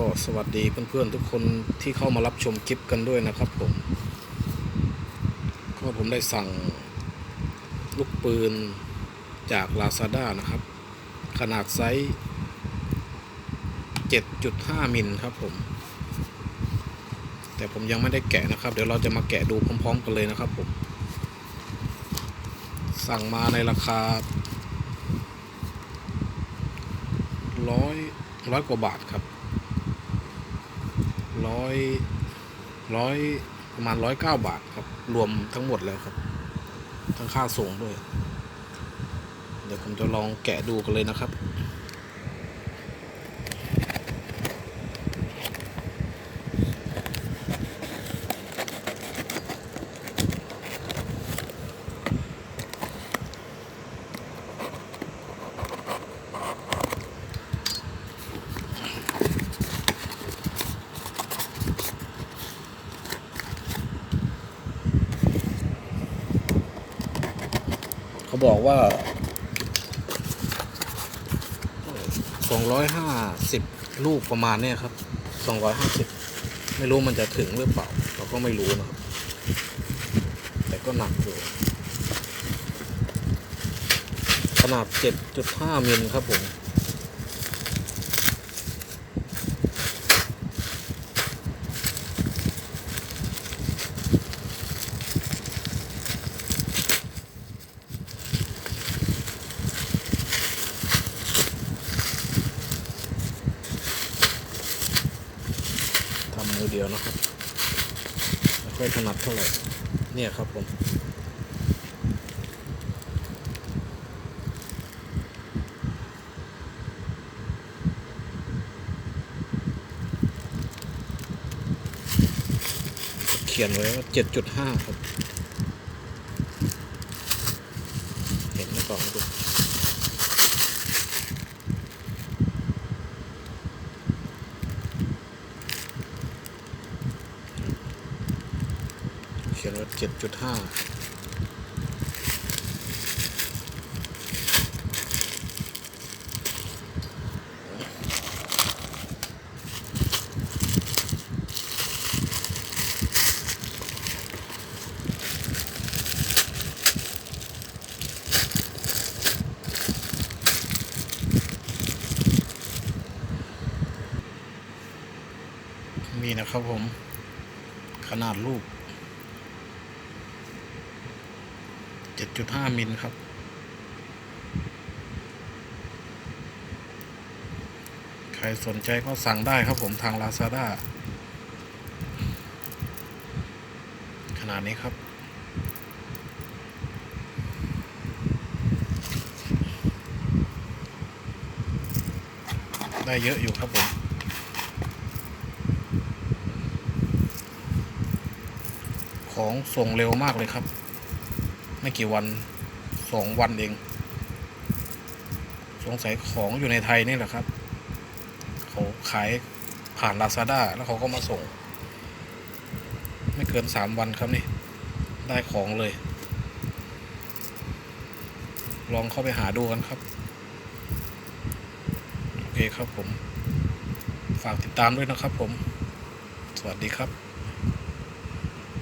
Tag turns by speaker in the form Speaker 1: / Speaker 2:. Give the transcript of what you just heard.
Speaker 1: ก็สวัสดีเพื่อนๆทุกคนที่เข้ามารับชมคลิปกันด้วยนะครับผมก็ผมได้สั่งลูกปืนจาก Lazada นะครับ ขนาดไซส์ 7.5 มิลครับผม แต่ผมยังไม่ได้แกะนะครับ เดี๋ยวเราจะมาแกะดูพร้อมๆกันเลยนะครับผม สั่งมาในราคาร้อยร้อยกว่าบาทครับ ร้อยร้อยประมาณร้อยเก้าบาทครับ รวมทั้งหมดแล้วครับ ทั้งค่าส่งด้วย เดี๋ยวผมจะลองแกะดูกันเลยนะครับ เขาบอกว่าสองร้อยห้าสิบลูกประมาณเนี้ยครับสองร้อยห้าสิบไม่รู้มันจะถึงหรือเปล่า เราก็ไม่รู้นะครับ แต่ก็หนักอยู่ขนาด 7.5มิลครับผม ทำ มือเดียวนะครับไม่ค่อยถนัดเท่าไหร่เนี่ยครับผมเขียนไว้ว่าเจ็ดจุดห้าครับ เห็นไหมก่อนดู ขียนว่าเจ็ดจุดห้ามีนะครับผม ขนาดรูป ลูก7.5มิลครับ ใครสนใจก็สั่งได้ครับผมทาง Lazada ขนาดนี้ครับได้เยอะอยู่ครับผม ของส่งเร็วมากเลยครับ ไม่กี่วันสองวันเอง สงสัยของอยู่ในไทยนี่แหละครับ เขาขายผ่าน Lazada แล้วเขาก็มาส่ง ไม่เกินสามวันครับนี่ ได้ของเลย ลองเข้าไปหาดูกันครับ โอเคครับผม ฝากติดตามด้วยนะครับผม สวัสดีครับ